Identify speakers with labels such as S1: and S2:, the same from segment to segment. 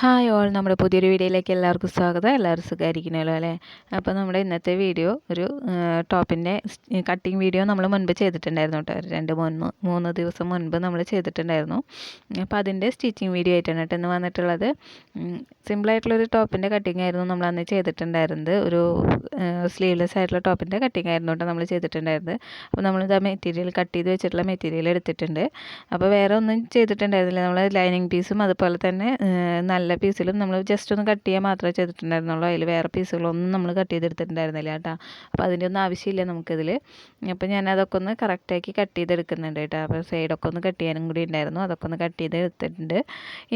S1: Hi all നമ്മുടെ പുതിയൊരു വീഡിയോയിലേക്ക് എല്ലാവർക്കും സ്വാഗതം. എല്ലാവരും സുഖമായിരിക്കണമല്ലോ അല്ലേ? അപ്പോൾ നമ്മുടെ ഇന്നത്തെ വീഡിയോ ഒരു ടോപ്പിന്റെ കട്ടിങ് വീഡിയോ നമ്മൾ മുൻപ് ചെയ്തിട്ടുണ്ടായിരുന്നു കേട്ടോ. രണ്ട് മൂന്ന് മൂന്ന് ദിവസം മുൻപ് നമ്മൾ ചെയ്തിട്ടുണ്ടായിരുന്നു. അപ്പോൾ അതിന്റെ സ്റ്റിച്ചിങ് വീഡിയോ ആയിട്ടാണ് കേട്ടോ ഇന്ന് വന്നിട്ടുള്ളത്. സിമ്പിളായിട്ടുള്ളൊരു ടോപ്പിന്റെ കട്ടിങ് ആയിരുന്നു നമ്മൾ അന്ന് ചെയ്തിട്ടുണ്ടായിരുന്നത്. ഒരു സ്ലീവ്ലെസ് ആയിട്ടുള്ള ടോപ്പിന്റെ കട്ടിങ് ആയിരുന്നു കേട്ടോ നമ്മൾ ചെയ്തിട്ടുണ്ടായിരുന്നത്. അപ്പോൾ നമ്മൾ ആ മെറ്റീരിയൽ കട്ട് ചെയ്ത് വെച്ചിട്ടുള്ള മെറ്റീരിയൽ എടുത്തിട്ടുണ്ട്. അപ്പോൾ വേറെ ഒന്നും ചെയ്തിട്ടുണ്ടായിരുന്നില്ല. നമ്മൾ ലൈനിങ് പീസും അതുപോലെ തന്നെ നല്ല നല്ല പീസിലും നമ്മൾ ജസ്റ്റ് ഒന്ന് കട്ട് ചെയ്യാൻ മാത്രമേ ചെയ്തിട്ടുണ്ടായിരുന്നുള്ളൂ. അതിൽ വേറെ പീസുകളൊന്നും നമ്മൾ കട്ട് ചെയ്തെടുത്തിട്ടുണ്ടായിരുന്നില്ല കേട്ടോ. അപ്പോൾ അതിന്റെ ഒന്നും ആവശ്യമില്ല നമുക്കിതിൽ അപ്പോൾ ഞാൻ അതൊക്കെ ഒന്ന് കറക്റ്റാക്കി കട്ട് ചെയ്തെടുക്കുന്നുണ്ട് കേട്ടോ. അപ്പോൾ സൈഡൊക്കെ ഒന്ന് കട്ട് ചെയ്യാനും കൂടി ഉണ്ടായിരുന്നു. അതൊക്കെ ഒന്ന് കട്ട് ചെയ്ത് എടുത്തിട്ടുണ്ട്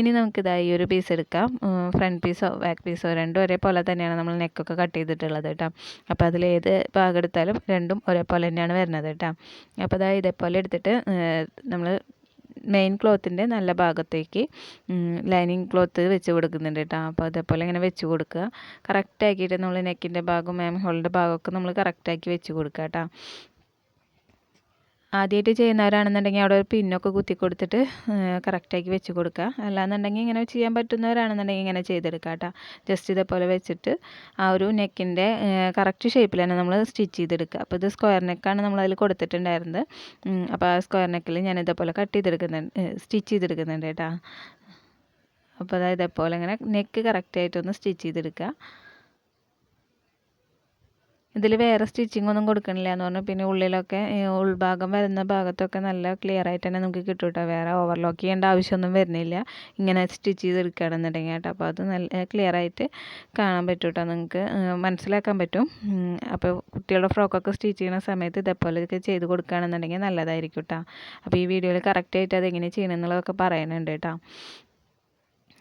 S1: ഇനി നമുക്കിതായി ഒരു പീസ് എടുക്കാം. ഫ്രണ്ട് പീസോ ബാക്ക് പീസോ രണ്ടും ഒരേപോലെ തന്നെയാണ് നമ്മൾ നെക്കൊക്കെ കട്ട് ചെയ്തിട്ടുള്ളത് കേട്ടോ. അപ്പോൾ അതിൽ ഏത് ഭാഗം എടുത്താലും രണ്ടും ഒരേപോലെ തന്നെയാണ് വരുന്നത് കേട്ടോ. അപ്പോൾ അതായത് ഇതേപോലെ എടുത്തിട്ട് നമ്മൾ മെയിൻ ക്ലോത്തിന്റെ നല്ല ഭാഗത്തേക്ക് ലൈനിങ് ക്ലോത്ത് വെച്ച് കൊടുക്കുന്നുണ്ട് കേട്ടോ അപ്പോൾ അതേപോലെ ഇങ്ങനെ വെച്ച് കൊടുക്കുക. കറക്റ്റാക്കിയിട്ട് നമ്മൾ നെക്കിന്റെ ഭാഗവും മാം ഹോളിന്റെ ഭാഗമൊക്കെ നമ്മൾ കറക്റ്റാക്കി വെച്ച് കൊടുക്കുക കേട്ടോ ആദ്യമായിട്ട് ചെയ്യുന്നവരാണെന്നുണ്ടെങ്കിൽ അവിടെ ഒരു പിന്നൊക്കെ കുത്തി കൊടുത്തിട്ട് കറക്റ്റാക്കി വെച്ച് കൊടുക്കുക. അല്ലാന്നുണ്ടെങ്കിൽ ഇങ്ങനെ ചെയ്യാൻ പറ്റുന്നവരാണെന്നുണ്ടെങ്കിൽ ഇങ്ങനെ ചെയ്തെടുക്കുക കേട്ടോ. ജസ്റ്റ് ഇതേപോലെ വെച്ചിട്ട് ആ ഒരു നെക്കിന്റെ കറക്റ്റ് ഷേപ്പിൽ തന്നെ നമ്മൾ സ്റ്റിച്ച് ചെയ്തെടുക്കുക. അപ്പോൾ ഇത് സ്ക്വയർ നെക്കാണ് നമ്മൾ അതിൽ കൊടുത്തിട്ടുണ്ടായിരുന്നത്. അപ്പോൾ ആ സ്ക്വയർ നെക്കിൽ ഞാൻ ഇതേപോലെ കട്ട് ചെയ്തെടുക്കുന്നുണ്ട്. സ്റ്റിച്ച് ചെയ്തെടുക്കുന്നുണ്ട് കേട്ടോ. അപ്പോൾ അതായത് ഇതേപോലെ ഇങ്ങനെ നെക്ക് കറക്റ്റായിട്ടൊന്ന് സ്റ്റിച്ച് ചെയ്തെടുക്കുക. ഇതിൽ വേറെ സ്റ്റിച്ചിങ് ഒന്നും കൊടുക്കണില്ല എന്ന് പറഞ്ഞു. പിന്നെ ഉള്ളിലൊക്കെ ഉൾഭാഗം വരുന്ന ഭാഗത്തൊക്കെ നല്ല ക്ലിയർ ആയിട്ട് തന്നെ നമുക്ക് കിട്ടും കേട്ടോ വേറെ ഓവർലോക്ക് ചെയ്യേണ്ട ആവശ്യമൊന്നും വരുന്നില്ല. ഇങ്ങനെ സ്റ്റിച്ച് ചെയ്തെടുക്കുകയാണെന്നുണ്ടെങ്കിൽ കേട്ടോ. അപ്പോൾ അത് നല്ല ക്ലിയർ ആയിട്ട് കാണാൻ പറ്റും കേട്ടോ നിങ്ങൾക്ക് മനസ്സിലാക്കാൻ പറ്റും. അപ്പോൾ കുട്ടികളുടെ ഫ്രോക്കൊക്കെ സ്റ്റിച്ച് ചെയ്യുന്ന സമയത്ത് ഇതേപോലെയൊക്കെ ചെയ്ത് കൊടുക്കുകയാണെന്നുണ്ടെങ്കിൽ നല്ലതായിരിക്കും കേട്ടോ. അപ്പോൾ ഈ വീഡിയോയിൽ കറക്റ്റായിട്ട് അതെങ്ങനെ ചെയ്യണമെന്നുള്ളതൊക്കെ പറയുന്നുണ്ട് കേട്ടോ.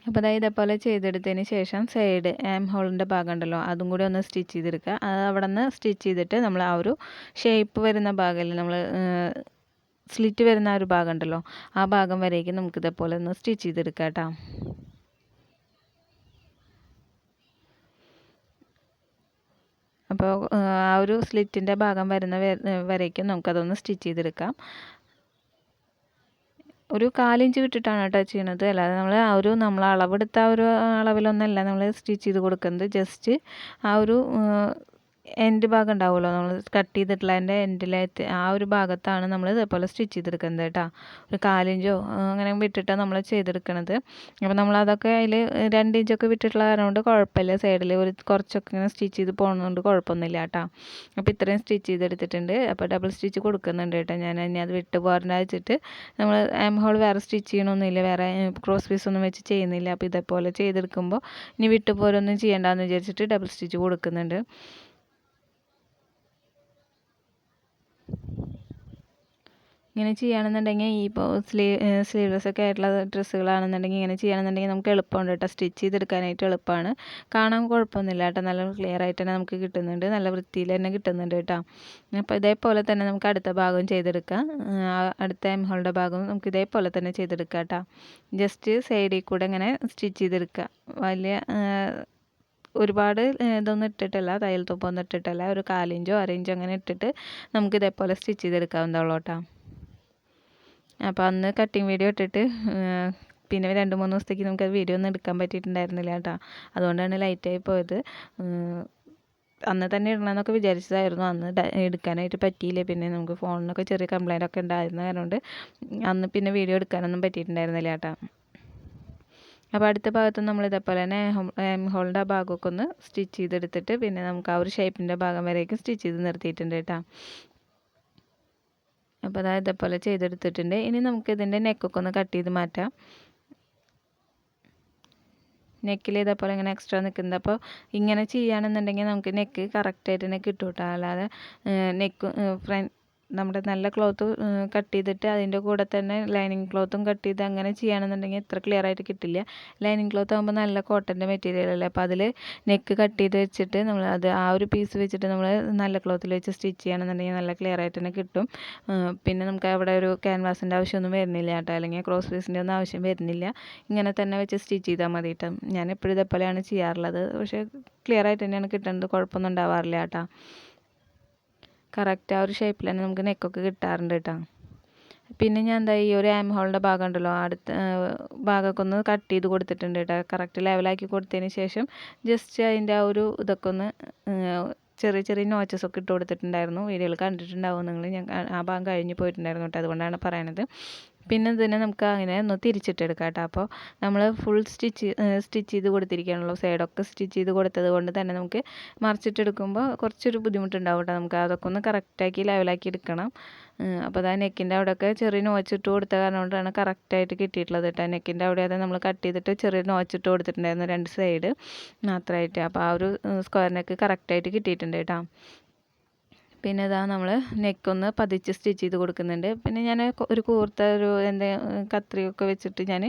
S1: അപ്പോൾ അതായത് ഇതേപോലെ ചെയ്തെടുത്തതിന് ശേഷം സൈഡ് ആം ഹോളിന്റെ ഭാഗം ഉണ്ടല്ലോ അതും കൂടി ഒന്ന് സ്റ്റിച്ച് ചെയ്തെടുക്കുക. അത് അവിടെ നിന്ന് സ്റ്റിച്ച് ചെയ്തിട്ട് നമ്മൾ ആ ഒരു ഷേപ്പ് വരുന്ന ഭാഗമല്ലേ നമ്മൾ സ്ലിറ്റ് വരുന്ന ആ ഒരു ഭാഗം ഉണ്ടല്ലോ ആ ഭാഗം വരേക്ക് നമുക്ക് ഇതേപോലെ ഒന്ന് സ്റ്റിച്ച് ചെയ്തെടുക്കാം കേട്ടോ. അപ്പോൾ ആ ഒരു സ്ലിറ്റിന്റെ ഭാഗം വരുന്ന വരേക്കും നമുക്കതൊന്ന് സ്റ്റിച്ച് ചെയ്തെടുക്കാം. ഒരു കാലിഞ്ച് വിട്ടിട്ടാണ് കേട്ടോ ചെയ്യണത്. അല്ലാതെ നമ്മൾ ആ ഒരു നമ്മൾ അളവെടുത്ത ആ ഒരു അളവിലൊന്നല്ല നമ്മൾ സ്റ്റിച്ച് ചെയ്ത് കൊടുക്കുന്നത്. ജസ്റ്റ് ആ ഒരു എൻഡ് ഭാഗം ഉണ്ടാവുമല്ലോ. നമ്മൾ കട്ട് ചെയ്തിട്ടുള്ള അതിന്റെ എൻഡിലായിട്ട് ആ ഒരു ഭാഗത്താണ് നമ്മൾ ഇതേപോലെ സ്റ്റിച്ച് ചെയ്തെടുക്കുന്നത് കേട്ടോ. ഒരു കാലിഞ്ചോ അങ്ങനെ വിട്ടിട്ടാണ് നമ്മൾ ചെയ്തെടുക്കുന്നത് അപ്പോൾ നമ്മൾ അതൊക്കെ അതിൽ രണ്ട് ഇഞ്ചൊക്കെ വിട്ടിട്ടുള്ള കാരണം കൊണ്ട് കുഴപ്പമില്ല. സൈഡിൽ ഒരു കുറച്ചൊക്കെ ഇങ്ങനെ സ്റ്റിച്ച് ചെയ്ത് പോകുന്നതുകൊണ്ട് കുഴപ്പമൊന്നുമില്ല കേട്ടോ. അപ്പോൾ ഇത്രയും സ്റ്റിച്ച് ചെയ്തെടുത്തിട്ടുണ്ട്. അപ്പോൾ ഡബിൾ സ്റ്റിച്ച് കൊടുക്കുന്നുണ്ട് കേട്ടോ ഞാൻ. ഇനി അത് വിട്ട് പോരണ്ട വെച്ചിട്ട് നമ്മൾ എം ഹോൾ വേറെ സ്റ്റിച്ച് ചെയ്യണമൊന്നുമില്ല വേറെ ക്രോസ് പീസ് ഒന്നും വെച്ച് ചെയ്യുന്നില്ല. അപ്പോൾ ഇതേപോലെ ചെയ്തെടുക്കുമ്പോൾ ഇനി വിട്ട് പോരൊന്നും ചെയ്യേണ്ടെന്ന് വിചാരിച്ചിട്ട് ഡബിൾ സ്റ്റിച്ച് കൊടുക്കുന്നുണ്ട്. ഇങ്ങനെ ചെയ്യുകയാണെന്നുണ്ടെങ്കിൽ ഈ ഇപ്പോൾ സ്ലീവ് സ്ലീവ്ലെസ് ഒക്കെ ആയിട്ടുള്ള ഡ്രസ്സുകളാണെന്നുണ്ടെങ്കിൽ ഇങ്ങനെ ചെയ്യുകയാണെന്നുണ്ടെങ്കിൽ നമുക്ക് എളുപ്പമുണ്ട് കേട്ടോ. സ്റ്റിച്ച് ചെയ്തെടുക്കാനായിട്ട് എളുപ്പമാണ്. കാണാൻ കുഴപ്പമൊന്നുമില്ല കേട്ടോ. നല്ല ക്ലിയർ ആയിട്ട് തന്നെ നമുക്ക് കിട്ടുന്നുണ്ട്. നല്ല വൃത്തിയിൽ തന്നെ കിട്ടുന്നുണ്ട് കേട്ടോ. അപ്പോൾ ഇതേപോലെ തന്നെ നമുക്ക് അടുത്ത ഭാഗം ചെയ്തെടുക്കാം. അടുത്ത എം ഹോളിന്റെ ഭാഗവും നമുക്ക് ഇതേപോലെ തന്നെ ചെയ്തെടുക്കാം കേട്ടോ. ജസ്റ്റ് സൈഡിൽ കൂടെ ഇങ്ങനെ സ്റ്റിച്ച് ചെയ്തെടുക്കുക. വലിയ ഒരുപാട് ഇതൊന്നും ഇട്ടിട്ടില്ല. തയ്യൽ തുപ്പൊന്നും ഇട്ടിട്ടില്ല. ഒരു കാലിഞ്ചോ അരയിഞ്ചോ അങ്ങനെ ഇട്ടിട്ട് നമുക്ക് ഇതേപോലെ സ്റ്റിച്ച് ചെയ്തെടുക്കാവുന്നതുള്ളൂ കേട്ടോ. അപ്പോൾ അന്ന് കട്ടിങ് വീഡിയോ ഇട്ടിട്ട് പിന്നെ രണ്ട് മൂന്ന് ദിവസത്തേക്ക് നമുക്ക് വീഡിയോ ഒന്നും എടുക്കാൻ പറ്റിയിട്ടുണ്ടായിരുന്നില്ല കേട്ടോ. അതുകൊണ്ടാണ് ലൈറ്റായി പോയത്. അന്ന് തന്നെ ഇടണമെന്നൊക്കെ വിചാരിച്ചതായിരുന്നു. അന്ന് എടുക്കാനായിട്ട് പറ്റിയില്ല? പിന്നെ നമുക്ക് ഫോണിനൊക്കെ ചെറിയ കംപ്ലൈന്റ് ഒക്കെ ഉണ്ടായിരുന്ന കാരണം അന്ന് പിന്നെ വീഡിയോ എടുക്കാനൊന്നും പറ്റിയിട്ടുണ്ടായിരുന്നില്ല കേട്ടോ. അപ്പോൾ അടുത്ത ഭാഗത്ത് നമ്മൾ ഇതേപോലെ തന്നെ എം ഹോളിന്റെ ഭാഗമൊക്കെ ഒന്ന് സ്റ്റിച്ച് ചെയ്തെടുത്തിട്ട് പിന്നെ നമുക്ക് ആ ഒരു ഷേപ്പിന്റെ ഭാഗം വരേക്കും സ്റ്റിച്ച് ചെയ്ത് നിർത്തിയിട്ടുണ്ട് കേട്ടോ. അപ്പോൾ അതായത് ഇതേപോലെ ചെയ്തെടുത്തിട്ടുണ്ട്. ഇനി നമുക്ക് ഇതിന്റെ നെക്കൊക്കെ ഒന്ന് കട്ട് ചെയ്ത് മാറ്റാം. നെക്കിൽ ഇതേപോലെ ഇങ്ങനെ എക്സ്ട്രാ നിൽക്കുന്നത് അപ്പോൾ ഇങ്ങനെ ചെയ്യുകയാണെന്നുണ്ടെങ്കിൽ നമുക്ക് നെക്ക് കറക്റ്റായിട്ട് തന്നെ കിട്ടും കേട്ടോ. അല്ലാതെ നെക്ക് ഫ്രണ്ട് നമ്മുടെ നല്ല ക്ലോത്ത് കട്ട് ചെയ്തിട്ട് അതിന്റെ കൂടെ തന്നെ ലൈനിങ് ക്ലോത്തും കട്ട് ചെയ്ത് അങ്ങനെ ചെയ്യുകയാണെന്നുണ്ടെങ്കിൽ ഇത്ര ക്ലിയർ ആയിട്ട് കിട്ടില്ല. ലൈനിങ് ക്ലോത്ത് ആകുമ്പോൾ നല്ല കോട്ടന്റെ മെറ്റീരിയൽ അല്ലേ? അപ്പോൾ അതിൽ നെക്ക് കട്ട് ചെയ്ത് വെച്ചിട്ട് നമ്മൾ അത് ആ ഒരു പീസ് വെച്ചിട്ട് നമ്മൾ നല്ല ക്ലോത്തിൽ വെച്ച് സ്റ്റിച്ച് ചെയ്യുകയാണെന്നുണ്ടെങ്കിൽ നല്ല ക്ലിയർ ആയിട്ട് തന്നെ കിട്ടും. പിന്നെ നമുക്ക് അവിടെ ഒരു ക്യാൻവാസിന്റെ ആവശ്യമൊന്നും വരുന്നില്ല കേട്ടോ. അല്ലെങ്കിൽ ക്രോസ് പീസിന്റെ ഒന്നും ആവശ്യം വരുന്നില്ല. ഇങ്ങനെ തന്നെ വെച്ച് സ്റ്റിച്ച് ചെയ്താൽ മതി കേട്ടോ. ഞാൻ എപ്പോഴും ഇതേപോലെയാണ് ചെയ്യാറുള്ളത്. പക്ഷേ ക്ലിയർ ആയിട്ട് തന്നെയാണ് കിട്ടുന്നത് കുഴപ്പമൊന്നും ഉണ്ടാവാറില്ല കേട്ടോ. കറക്റ്റ് ആ ഒരു ഷേപ്പിൽ തന്നെ നമുക്ക് നെക്കൊക്കെ കിട്ടാറുണ്ട് കേട്ടോ പിന്നെ ഞാൻ എന്താ ഈ ഒരു ആം ഹോളിന്റെ ഭാഗം ഉണ്ടല്ലോ അടുത്ത ഭാഗമൊക്കെ ഒന്ന് കട്ട് ചെയ്ത് കൊടുത്തിട്ടുണ്ട് കേട്ടോ കറക്റ്റ് ലെവലാക്കി കൊടുത്തതിന് ശേഷം ജസ്റ്റ് അതിന്റെ ആ ഒരു ഇതൊക്കെ ഒന്ന് ചെറിയ ചെറിയ നോച്ചസ് ഒക്കെ ഇട്ട് കൊടുത്തിട്ടുണ്ടായിരുന്നു. വീഡിയോയിൽ കണ്ടിട്ടുണ്ടാവും നിങ്ങൾ ഞാൻ ആ ഭാഗം കഴിഞ്ഞ് പോയിട്ടുണ്ടായിരുന്നു കേട്ടോ അതുകൊണ്ടാണ് പറയണത്. പിന്നെ തന്നെ നമുക്ക് അങ്ങനെ ഒന്ന് തിരിച്ചിട്ടെടുക്കാം കേട്ടോ അപ്പോൾ നമ്മൾ ഫുൾ സ്റ്റിച്ച് സ്റ്റിച്ച് ചെയ്ത് കൊടുത്തിരിക്കുകയാണല്ലോ. സൈഡൊക്കെ സ്റ്റിച്ച് ചെയ്ത് കൊടുത്തത് കൊണ്ട് തന്നെ നമുക്ക് മറിച്ചിട്ടെടുക്കുമ്പോൾ കുറച്ചൊരു ബുദ്ധിമുട്ടുണ്ടാവും കേട്ടോ നമുക്ക് അതൊക്കെ ഒന്ന് കറക്റ്റാക്കി ലെവലാക്കി എടുക്കണം. അപ്പോൾ അതാ നെക്കിന്റെ അവിടെയൊക്കെ ചെറിയ നോച്ചിട്ട് കൊടുത്ത കാരണം കൊണ്ടാണ് കറക്റ്റായിട്ട് കിട്ടിയിട്ടുള്ളത് കേട്ടോ. നെക്കിന്റെ അവിടെ അത് നമ്മൾ കട്ട് ചെയ്തിട്ട് ചെറിയ നോച്ചിട്ട് കൊടുത്തിട്ടുണ്ടായിരുന്നു രണ്ട് സൈഡ് മാത്രമായിട്ട് അപ്പോൾ ആ ഒരു സ്ക്വയർ നെക്ക് കറക്റ്റായിട്ട് കിട്ടിയിട്ടുണ്ട് കേട്ടോ. പിന്നെ ഇതാ നമ്മൾ നെക്കൊന്ന് പതിച്ച് സ്റ്റിച്ച് ചെയ്ത് കൊടുക്കുന്നുണ്ട്. പിന്നെ ഞാൻ ഒരു കൂർത്ത ഒരു എന്റെ കത്രിയൊക്കെ വെച്ചിട്ട് ഞാൻ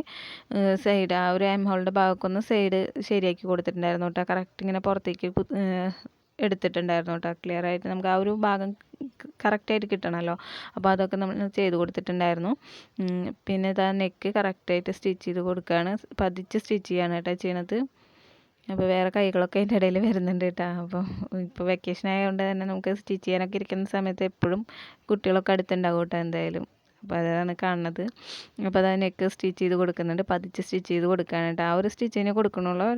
S1: സൈഡ് ആ ഒരു എം ഹോളിന്റെ ഭാഗമൊക്കെ സൈഡ് ശരിയാക്കി കൊടുത്തിട്ടുണ്ടായിരുന്നു കേട്ടോ കറക്റ്റ് ഇങ്ങനെ പുറത്തേക്ക് എടുത്തിട്ടുണ്ടായിരുന്നു കേട്ടോ ക്ലിയർ ആയിട്ട് നമുക്ക് ആ ഒരു ഭാഗം കറക്റ്റായിട്ട് കിട്ടണമല്ലോ അപ്പോൾ അതൊക്കെ നമ്മൾ ചെയ്ത് കൊടുത്തിട്ടുണ്ടായിരുന്നു. പിന്നെ ഇതാ നെക്ക് കറക്റ്റായിട്ട് സ്റ്റിച്ച് ചെയ്ത് കൊടുക്കുകയാണ് പതിച്ച് സ്റ്റിച്ച് ചെയ്യാണ് കേട്ടോ ചെയ്യണത്. അപ്പോൾ വേറെ കൈകളൊക്കെ അതിന്റെ ഇടയിൽ വരുന്നുണ്ട് കേട്ടോ. അപ്പോൾ ഇപ്പോൾ വെക്കേഷൻ ആയതുകൊണ്ട് തന്നെ നമുക്ക് സ്റ്റിച്ച് ചെയ്യാനൊക്കെ ഇരിക്കുന്ന സമയത്ത് എപ്പോഴും കുട്ടികളൊക്കെ അടുത്തുണ്ടാവും കേട്ടോ എന്തായാലും. അപ്പോൾ അതാണ് കാണുന്നത്. അപ്പോൾ അത് നെക്ക് സ്റ്റിച്ച് ചെയ്ത് കൊടുക്കുന്നുണ്ട്. പതിച്ച് സ്റ്റിച്ച് ചെയ്ത് കൊടുക്കുകയാണ് കേട്ടോ ആ ഒരു സ്റ്റിച്ചിനെ കൊടുക്കണുള്ളൂ.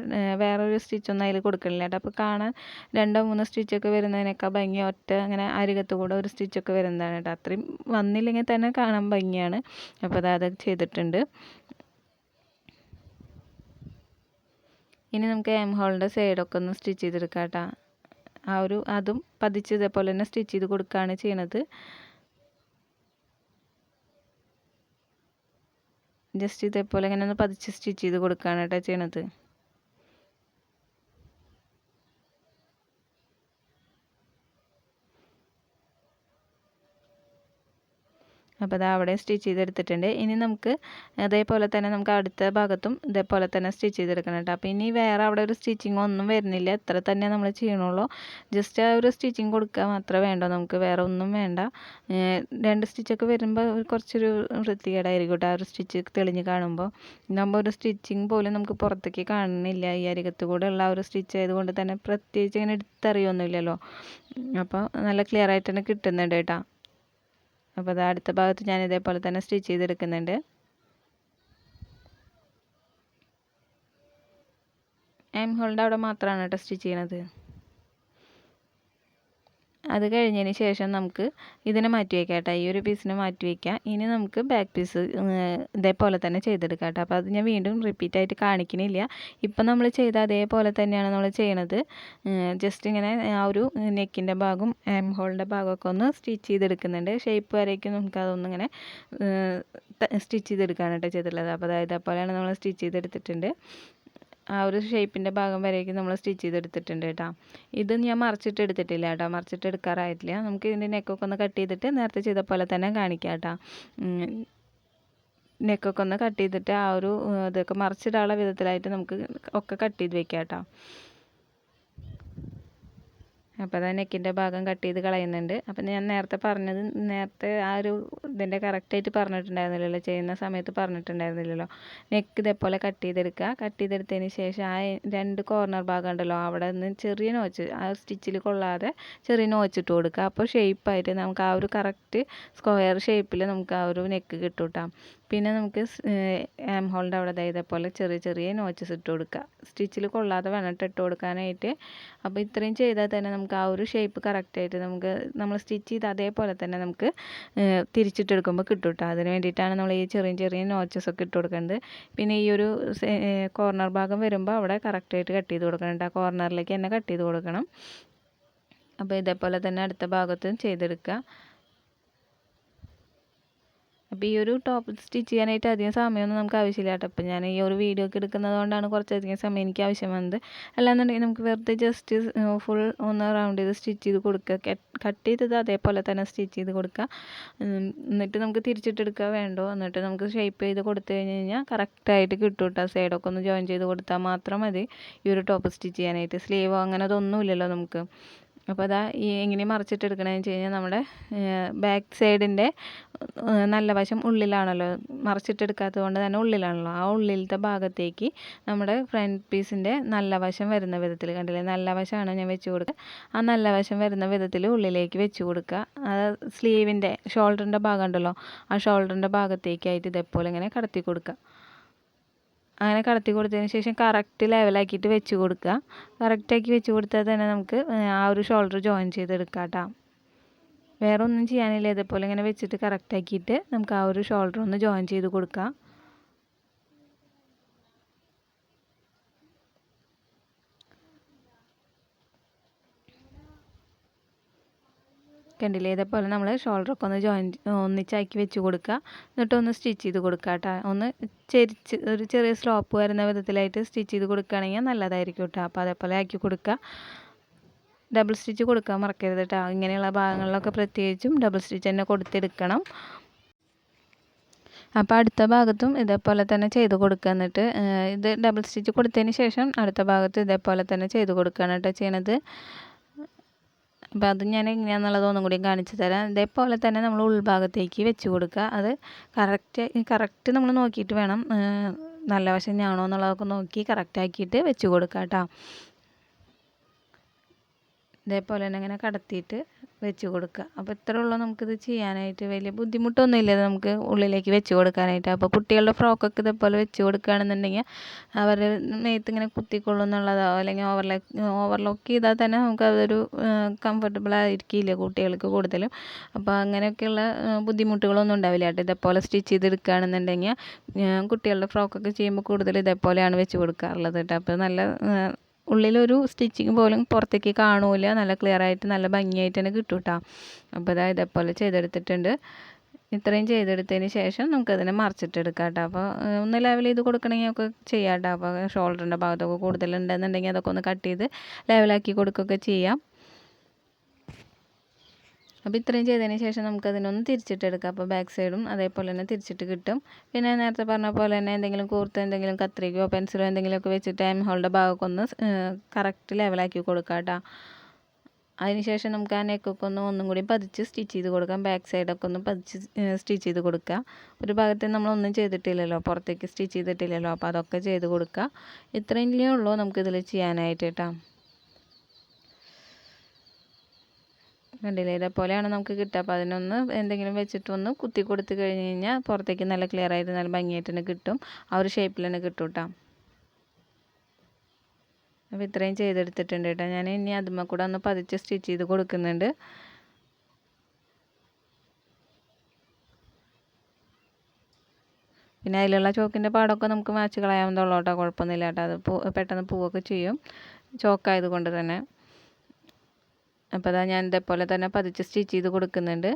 S1: വേറൊരു സ്റ്റിച്ചൊന്നും അതിൽ കൊടുക്കണില്ല കേട്ടോ. അപ്പോൾ കാണാൻ രണ്ടോ മൂന്നോ സ്റ്റിച്ചൊക്കെ വരുന്നതിനൊക്കെ ഭംഗി ഒറ്റ അങ്ങനെ അരികത്ത് കൂടെ ഒരു സ്റ്റിച്ചൊക്കെ വരുന്നതാണ് കേട്ടോ. അത്രയും വന്നില്ലെങ്കിൽ തന്നെ കാണാൻ ഭംഗിയാണ്. അപ്പോൾ അത് ചെയ്തിട്ടുണ്ട്. ഇനി നമുക്ക് എം ഹോളിന്റെ സൈഡൊക്കെ ഒന്ന് സ്റ്റിച്ച് ചെയ്തെടുക്കാം കേട്ടോ. ആ ഒരു അതും പതിച്ച് ഇതേപോലെ തന്നെ സ്റ്റിച്ച് ചെയ്ത് കൊടുക്കുകയാണ് ചെയ്യണത്. ജസ്റ്റ് ഇതേപോലെ ഇങ്ങനെ ഒന്ന് പതിച്ച് സ്റ്റിച്ച് ചെയ്ത് കൊടുക്കുകയാണ് കേട്ടോ ചെയ്യണത്. അപ്പോൾ അത് അവിടെ സ്റ്റിച്ച് ചെയ്തെടുത്തിട്ടുണ്ട്. ഇനി നമുക്ക് അതേപോലെ തന്നെ നമുക്ക് അടുത്ത ഭാഗത്തും ഇതേപോലെ തന്നെ സ്റ്റിച്ച് ചെയ്തെടുക്കണം കേട്ടോ. അപ്പോൾ ഇനി വേറെ അവിടെ ഒരു സ്റ്റിച്ചിങ് ഒന്നും വരുന്നില്ല. എത്ര തന്നെ നമ്മൾ ചെയ്യണുള്ളൂ. ജസ്റ്റ് ആ ഒരു സ്റ്റിച്ചിങ് കൊടുക്കുക മാത്രമേ വേണ്ടോ. നമുക്ക് വേറെ ഒന്നും വേണ്ട. രണ്ട് സ്റ്റിച്ചൊക്കെ വരുമ്പോൾ കുറച്ചൊരു വൃത്തികേടായിരിക്കും കേട്ടോ ആ ഒരു സ്റ്റിച്ച് തെളിഞ്ഞ് കാണുമ്പോൾ ഇതാകുമ്പോൾ ഒരു സ്റ്റിച്ചിങ് പോലും നമുക്ക് പുറത്തേക്ക് കാണുന്നില്ല. ഈ അരികത്ത് കൂടെ ഉള്ള ഒരു സ്റ്റിച്ച് ആയതുകൊണ്ട് തന്നെ പ്രത്യേകിച്ച് ഇങ്ങനെ എടുത്തറിയൊന്നുമില്ലല്ലോ. അപ്പോൾ നല്ല ക്ലിയർ ആയിട്ട് തന്നെ കിട്ടുന്നുണ്ട് കേട്ടോ. അപ്പോൾ അത് അടുത്ത ഭാഗത്ത് ഞാൻ ഇതേപോലെ തന്നെ സ്റ്റിച്ച് ചെയ്തെടുക്കുന്നുണ്ട്. എം ഹോളിന്റെ അവിടെ മാത്രമാണ് കേട്ടോ സ്റ്റിച്ച് ചെയ്യണത്. അത് കഴിഞ്ഞതിന് ശേഷം നമുക്ക് ഇതിനെ മാറ്റി വയ്ക്കാം കേട്ടോ. ഈ ഒരു പീസിനെ മാറ്റി വയ്ക്കാം ഇനി നമുക്ക് ബാക്ക് പീസ് ഇതേപോലെ തന്നെ ചെയ്തെടുക്കാം കേട്ടോ. അപ്പോൾ അത് ഞാൻ വീണ്ടും റിപ്പീറ്റ് ആയിട്ട് കാണിക്കണില്ല. ഇപ്പം നമ്മൾ ചെയ്ത അതേപോലെ തന്നെയാണ് നമ്മൾ ചെയ്യണത്. ജസ്റ്റ് ഇങ്ങനെ ആ ഒരു നെക്കിന്റെ ഭാഗം എം ഹോളിന്റെ ഭാഗമൊക്കെ ഒന്ന് സ്റ്റിച്ച് ചെയ്തെടുക്കുന്നുണ്ട്. ഷേപ്പ് വരേക്കും നമുക്ക് അതൊന്നും ഇങ്ങനെ സ്റ്റിച്ച് ചെയ്തെടുക്കാനായിട്ട് ചെയ്തിട്ടുള്ളത്. അപ്പോൾ അതായത് അപ്പോഴാണ് നമ്മൾ സ്റ്റിച്ച് ചെയ്തെടുത്തിട്ടുണ്ട്. ആ ഒരു ഷേപ്പിന്റെ ഭാഗം വരേക്കും നമ്മൾ സ്റ്റിച്ച് ചെയ്തെടുത്തിട്ടുണ്ട് കേട്ടോ. ഇത് ഞാൻ മറിച്ചിട്ട് എടുത്തിട്ടില്ല കേട്ടോ. മറിച്ചിട്ട് എടുക്കാറായിട്ടില്ല. നമുക്ക് ഇതിന്റെ നെക്കൊക്കെ ഒന്ന് കട്ട് ചെയ്തിട്ട് നേരത്തെ ചെയ്ത പോലെ തന്നെ കാണിക്കാം കേട്ടോ. നെക്കൊക്കെ ഒന്ന് കട്ട് ചെയ്തിട്ട് ആ ഒരു ഇതൊക്കെ മറിച്ചിടാനുള്ള വിധത്തിലായിട്ട് നമുക്ക് ഒക്കെ കട്ട് ചെയ്ത് വെക്കാം കേട്ടോ. അപ്പോൾ അത് നെക്കിന്റെ ഭാഗം കട്ട് ചെയ്ത് കളയുന്നുണ്ട്. അപ്പം ഞാൻ നേരത്തെ പറഞ്ഞത് നേരത്തെ ആ ഒരു ഇതിന്റെ കറക്റ്റായിട്ട് പറഞ്ഞിട്ടുണ്ടായിരുന്നില്ലല്ലോ ചെയ്യുന്ന സമയത്ത് പറഞ്ഞിട്ടുണ്ടായിരുന്നില്ലല്ലോ. നെക്ക് ഇതേപോലെ കട്ട് ചെയ്തെടുക്കുക. കട്ട് ചെയ്തെടുത്തതിന് ശേഷം ആ രണ്ട് കോർണർ ഭാഗം ഉണ്ടല്ലോ അവിടെ നിന്ന് ചെറിയ നോച്ച് ആ സ്റ്റിച്ചിൽ കൊള്ളാതെ ചെറിയ നോച്ചിട്ട് കൊടുക്കുക. അപ്പോൾ ഷേപ്പായിട്ട് നമുക്ക് ആ ഒരു കറക്റ്റ് സ്ക്വയർ ഷേപ്പിൽ നമുക്ക് ആ ഒരു നെക്ക് കിട്ടും കേട്ടോ പിന്നെ നമുക്ക് ആം ഹോളിന്റെ അവിടെ ഇതേപോലെ ചെറിയ ചെറിയ നോച്ചസ് ഇട്ട് കൊടുക്കുക. സ്റ്റിച്ചിൽ കൊള്ളാതെ വേണം ഇട്ട് കൊടുക്കാനായിട്ട്. അപ്പോൾ ഇത്രയും ചെയ്താൽ തന്നെ നമുക്ക് ആ ഒരു ഷേപ്പ് കറക്റ്റായിട്ട് നമുക്ക് നമ്മൾ സ്റ്റിച്ച് ചെയ്ത് അതേപോലെ തന്നെ നമുക്ക് തിരിച്ചിട്ടെടുക്കുമ്പോൾ കിട്ടും കേട്ടോ അതിന് വേണ്ടിയിട്ടാണ് നമ്മൾ ഈ ചെറിയ ചെറിയ നോച്ചസ് ഒക്കെ ഇട്ട് കൊടുക്കേണ്ടത് പിന്നെ ഈ ഒരു കോർണർ ഭാഗം വരുമ്പോൾ അവിടെ കറക്റ്റായിട്ട് കട്ട് ചെയ്ത് കൊടുക്കണം ആ കോർണറിലേക്ക് തന്നെ കട്ട് ചെയ്ത് കൊടുക്കണം. അപ്പോൾ ഇതേപോലെ തന്നെ അടുത്ത ഭാഗത്തും ചെയ്തെടുക്കുക. അപ്പോൾ ഈ ഒരു ടോപ്പ് സ്റ്റിച്ച് ചെയ്യാനായിട്ട് അധികം സമയമൊന്നും നമുക്ക് ആവശ്യമില്ല കേട്ടോ. അപ്പോൾ ഞാൻ ഈ ഒരു വീഡിയോ ഒക്കെ എടുക്കുന്നത് കൊണ്ടാണ് കുറച്ചധികം സമയം എനിക്ക് ആവശ്യം വന്നത് അല്ലാന്നുണ്ടെങ്കിൽ നമുക്ക് വെറുതെ ജസ്റ്റ് ഫുൾ ഒന്ന് റൗണ്ട് ചെയ്ത് സ്റ്റിച്ച് ചെയ്ത് കൊടുക്കുക. കട്ട് ചെയ്തത് അതേപോലെ തന്നെ സ്റ്റിച്ച് ചെയ്ത് കൊടുക്കുക. എന്നിട്ട് നമുക്ക് തിരിച്ചിട്ടെടുക്കുക വേണ്ടോ? എന്നിട്ട് നമുക്ക് ഷേപ്പ് ചെയ്ത് കൊടുത്തു കഴിഞ്ഞ് കഴിഞ്ഞാൽ കറക്റ്റായിട്ട് കിട്ടും കേട്ടോ. സൈഡൊക്കെ ഒന്ന് ജോയിൻ ചെയ്ത് കൊടുത്താൽ മാത്രം മതി. ഈ ഒരു ടോപ്പ് സ്റ്റിച്ച് ചെയ്യാനായിട്ട്. സ്ലീവോ അങ്ങനെ അതൊന്നുമില്ലല്ലോ നമുക്ക്. അപ്പോൾ അതാ ഈ എങ്ങനെ മറിച്ചിട്ട് എടുക്കണമെന്ന് വെച്ച് കഴിഞ്ഞാൽ നമ്മുടെ ബാക്ക് സൈഡിന്റെ നല്ല വശം ഉള്ളിലാണല്ലോ. മറിച്ചിട്ടെടുക്കാത്തത് കൊണ്ട് തന്നെ ഉള്ളിലാണല്ലോ. ആ ഉള്ളിലത്തെ ഭാഗത്തേക്ക് നമ്മുടെ ഫ്രണ്ട് പീസിന്റെ നല്ല വശം വരുന്ന വിധത്തിൽ കണ്ടില്ലേ? നല്ല വശമാണ് ഞാൻ വെച്ച് കൊടുക്കുക ആ നല്ല വശം വരുന്ന വിധത്തിൽ ഉള്ളിലേക്ക് വെച്ച് കൊടുക്കുക അത് സ്ലീവിന്റെ ഷോൾഡറിന്റെ ഭാഗം ഉണ്ടല്ലോ. ആ ഷോൾഡറിന്റെ ഭാഗത്തേക്കായിട്ട് ഇതേപോലെ ഇങ്ങനെ കടത്തി കൊടുക്കുക അങ്ങനെ കടത്തി കൊടുത്തതിന് ശേഷം കറക്റ്റ് ലെവലാക്കിയിട്ട് വെച്ച് കൊടുക്കുക. കറക്റ്റാക്കി വെച്ച് കൊടുത്താൽ തന്നെ നമുക്ക് ആ ഒരു ഷോൾഡർ ജോയിൻ ചെയ്തെടുക്കാം കേട്ടോ വേറെ ഒന്നും ചെയ്യാനില്ല. ഇതേപോലെ ഇങ്ങനെ വെച്ചിട്ട് കറക്റ്റാക്കിയിട്ട് നമുക്ക് ആ ഒരു ഷോൾഡർ ഒന്ന് ജോയിൻ ചെയ്ത് കൊടുക്കാം. കണ്ടില്ലേ? ഇതേപോലെ നമ്മൾ ഷോൾഡറൊക്കെ ഒന്ന് ജോയിൻ ഒന്നിച്ചാക്കി വെച്ച് കൊടുക്കുക. എന്നിട്ട് ഒന്ന് സ്റ്റിച്ച് ചെയ്ത് കൊടുക്കുക കേട്ടോ. ഒന്ന് ചെരിച്ച് ഒരു ചെറിയ സ്ലോപ്പ് വരുന്ന വിധത്തിലായിട്ട് സ്റ്റിച്ച് ചെയ്ത് കൊടുക്കുകയാണെങ്കിൽ നല്ലതായിരിക്കും കേട്ടോ. അപ്പോൾ അതേപോലെ ആക്കി കൊടുക്കുക. ഡബിൾ സ്റ്റിച്ച് കൊടുക്കാൻ മറക്കരുത് കേട്ടോ. ഇങ്ങനെയുള്ള ഭാഗങ്ങളിലൊക്കെ പ്രത്യേകിച്ചും ഡബിൾ സ്റ്റിച്ച് തന്നെ കൊടുത്തെടുക്കണം. അപ്പോൾ അടുത്ത ഭാഗത്തും ഇതേപോലെ തന്നെ ചെയ്ത് കൊടുക്കുക. എന്നിട്ട് ഇത് ഡബിൾ സ്റ്റിച്ച് കൊടുത്തതിന് ശേഷം അടുത്ത ഭാഗത്ത് ഇതേപോലെ തന്നെ ചെയ്ത് കൊടുക്കുകയാണ് കേട്ടോ ചെയ്യണത്. അപ്പോൾ അത് ഞാൻ എങ്ങനെയാണെന്നുള്ളത് ഒന്നും കൂടി കാണിച്ചു തരാം. ഇതേപോലെ തന്നെ നമ്മൾ ഉൾഭാഗത്തേക്ക് വെച്ച് കൊടുക്കുക. അത് കറക്റ്റ് കറക്റ്റ് നമ്മൾ നോക്കിയിട്ട് വേണം നല്ല വശം ഞാണോ എന്നുള്ളതൊക്കെ നോക്കി കറക്റ്റ് ആക്കിയിട്ട് വെച്ച് കൊടുക്കുക കേട്ടോ. ഇതേപോലെ തന്നെ ഇങ്ങനെ കടത്തിയിട്ട് വെച്ച് കൊടുക്കുക. അപ്പോൾ ഇത്ര ഉള്ളൂ നമുക്കിത് ചെയ്യാനായിട്ട്. വലിയ ബുദ്ധിമുട്ടൊന്നുമില്ല നമുക്ക് ഉള്ളിലേക്ക് വെച്ച് കൊടുക്കാനായിട്ട്. അപ്പോൾ കുട്ടികളുടെ ഫ്രോക്കൊക്കെ ഇതേപോലെ വെച്ച് കൊടുക്കുകയാണെന്നുണ്ടെങ്കിൽ അവരുടെ നെയ്ത്ത് ഇങ്ങനെ കുത്തിക്കൊള്ളും എന്നുള്ളതോ അല്ലെങ്കിൽ ഓവർലോക്ക് ഓവർലോക്ക് ചെയ്താൽ തന്നെ നമുക്ക് അതൊരു കംഫർട്ടബിൾ ആയിരിക്കില്ല കുട്ടികൾക്ക് കൂടുതലും. അപ്പോൾ അങ്ങനെയൊക്കെയുള്ള ബുദ്ധിമുട്ടുകളൊന്നും ഉണ്ടാവില്ല. കേട്ടോ ഇതേപോലെ സ്റ്റിച്ച് ചെയ്തെടുക്കുകയാണെന്നുണ്ടെങ്കിൽ കുട്ടികളുടെ ഫ്രോക്കൊക്കെ ചെയ്യുമ്പോൾ കൂടുതൽ ഇതേപോലെയാണ് വെച്ച് കൊടുക്കാറുള്ളത് കേട്ടോ. അപ്പോൾ നല്ല ഉള്ളിലൊരു സ്റ്റിച്ചിങ് പോലും പുറത്തേക്ക് കാണൂല. നല്ല ക്ലിയർ ആയിട്ട് നല്ല ഭംഗിയായിട്ട് തന്നെ കിട്ടും കേട്ടോ അപ്പോൾ ഇതാ ഇതേപോലെ ചെയ്തെടുത്തിട്ടുണ്ട്. ഇത്രയും ചെയ്തെടുത്തതിന് ശേഷം നമുക്കതിനെ മറിച്ചിട്ടെടുക്കാം കേട്ടോ അപ്പോൾ ഒന്ന് ലെവൽ ചെയ്ത് കൊടുക്കണമെങ്കിൽ ഒക്കെ ചെയ്യാം കേട്ടോ അപ്പോൾ ഷോൾഡറിന്റെ ഭാഗത്തൊക്കെ കൂടുതലുണ്ടെന്നുണ്ടെങ്കിൽ അതൊക്കെ ഒന്ന് കട്ട് ചെയ്ത് ലെവലാക്കി കൊടുക്കുകയൊക്കെ ചെയ്യാം. അപ്പോൾ ഇത്രയും ചെയ്തതിന് ശേഷം നമുക്കതിനൊന്ന് തിരിച്ചിട്ടെടുക്കാം. അപ്പോൾ ബാക്ക് സൈഡും അതേപോലെ തന്നെ തിരിച്ചിട്ട് കിട്ടും. പിന്നെ നേരത്തെ പറഞ്ഞ പോലെ തന്നെ എന്തെങ്കിലും കൂർത്ത് എന്തെങ്കിലും കത്രികയോ പെൻസിലോ എന്തെങ്കിലുമൊക്കെ വെച്ചിട്ട് ആം ഹോളിന്റെ ഭാഗമൊക്കെ ഒന്ന് കറക്റ്റ് ലെവലാക്കി കൊടുക്കാം കേട്ടോ. അതിനുശേഷം നമുക്ക് ആ നെക്കൊക്കെ ഒന്ന് ഒന്നും കൂടി പതിച്ച് സ്റ്റിച്ച് ചെയ്ത് കൊടുക്കാം. ബാക്ക് സൈഡൊക്കെ ഒന്ന് പതിച്ച് സ്റ്റിച്ച് ചെയ്ത് കൊടുക്കുക. ഒരു ഭാഗത്ത് നമ്മളൊന്നും ചെയ്തിട്ടില്ലല്ലോ പുറത്തേക്ക് സ്റ്റിച്ച് ചെയ്തിട്ടില്ലല്ലോ. അപ്പോൾ അതൊക്കെ ചെയ്ത് കൊടുക്കുക. ഇത്രയും ഉള്ളൂ നമുക്കിതിൽ ചെയ്യാനായിട്ട് കേട്ടോ. കണ്ടില്ലേ? ഇതേപോലെയാണ് നമുക്ക് കിട്ടുക. അപ്പോൾ അതിനൊന്ന് എന്തെങ്കിലും വെച്ചിട്ട് ഒന്ന് കുത്തി കൊടുത്ത് കഴിഞ്ഞ് കഴിഞ്ഞാൽ പുറത്തേക്ക് നല്ല ക്ലിയർ ആയിട്ട് നല്ല ഭംഗിയായിട്ട് തന്നെ കിട്ടും. ആ ഒരു ഷേപ്പിൽ തന്നെ കിട്ടും കേട്ടോ അപ്പോൾ ഇത്രയും ചെയ്തെടുത്തിട്ടുണ്ട് കേട്ടോ ഞാൻ ഇനി അതുമ്മ കൂടെ ഒന്ന് പതിച്ച് സ്റ്റിച്ച് ചെയ്ത് കൊടുക്കുന്നുണ്ട്. പിന്നെ അതിലുള്ള ചോക്കിന്റെ പാടൊക്കെ നമുക്ക് മാച്ച് കളയാവുന്നതുള്ളൂ കേട്ടോ കുഴപ്പമൊന്നുമില്ല കേട്ടോ അത് പെട്ടെന്ന് പൂവൊക്കെ ചെയ്യും. ചോക്കായത് കൊണ്ട് തന്നെ. അപ്പോൾ അതാ ഞാൻ ഇതേപോലെ തന്നെ പതിച്ച് സ്റ്റിച്ച് ചെയ്ത് കൊടുക്കുന്നുണ്ട്.